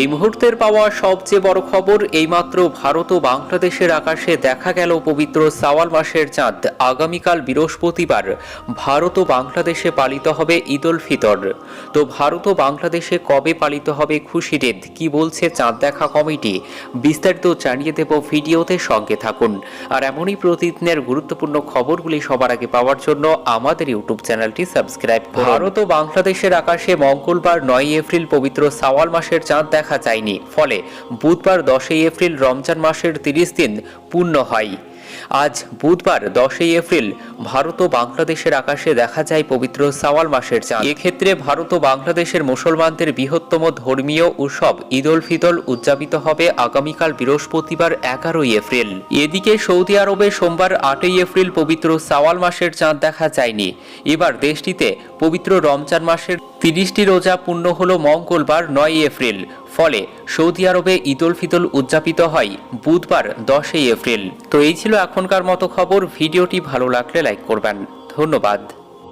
এই মুহূর্তের পাওয়া সবচেয়ে বড় খবর, এইমাত্র ভারত ও বাংলাদেশের আকাশে দেখা গেল পবিত্র সাওয়াল মাসের চাঁদ। আগামীকাল বৃহস্পতিবার ভারত ও বাংলাদেশে পালিত হবে ঈদ উল ফিতর। তো ভারত ও বাংলাদেশে কবে পালিত হবে খুশির ঈদ কি বলছে চাঁদ দেখা কমিটি? বিস্তারিত জানিয়ে দেব ভিডিওতে সঙ্গে থাকুন। আর এমনই প্রতিদিনের গুরুত্বপূর্ণ খবরগুলি সবার আগে পাওয়ার জন্য আমাদের ইউটিউব চ্যানেলটি সাবস্ক্রাইব করুন। ভারত ও বাংলাদেশের আকাশে মঙ্গলবার নয় এপ্রিল পবিত্র সাওয়াল মাসের চাঁদ দেখা যায়নি। ফলে বুধবার দশই এপ্রিল রমজান মাসের তিরিশ দিন পূর্ণ হয়। আজ বুধবার দশই এপ্রিল ভারত ও বাংলাদেশের আকাশে দেখা যায় পবিত্র সাওয়াল মাসের চাঁদ। এক্ষেত্রে ভারত ও বাংলাদেশের মুসলমানদের বৃহত্তম ধর্মীয় উৎসব ঈদ উল ফিতর উদযাপিত হবে আগামীকাল বৃহস্পতিবার এগারোই এপ্রিল। এদিকে সৌদি আরবে সোমবার আটই এপ্রিল পবিত্র সাওয়াল মাসের চাঁদ দেখা যায়নি। এবার দেশটিতে পবিত্র রমজান মাসের তিরিশটি রোজা পূর্ণ হল মঙ্গলবার নয় এপ্রিল। ফলে সৌদি আরবে ঈদ উল ফিতর উদযাপিত হয় বুধবার দশই এপ্রিল। তো এই ছিল এখনকার মতো খবর। ভিডিওটি ভালো লাগলে লাইক করবেন। ধন্যবাদ।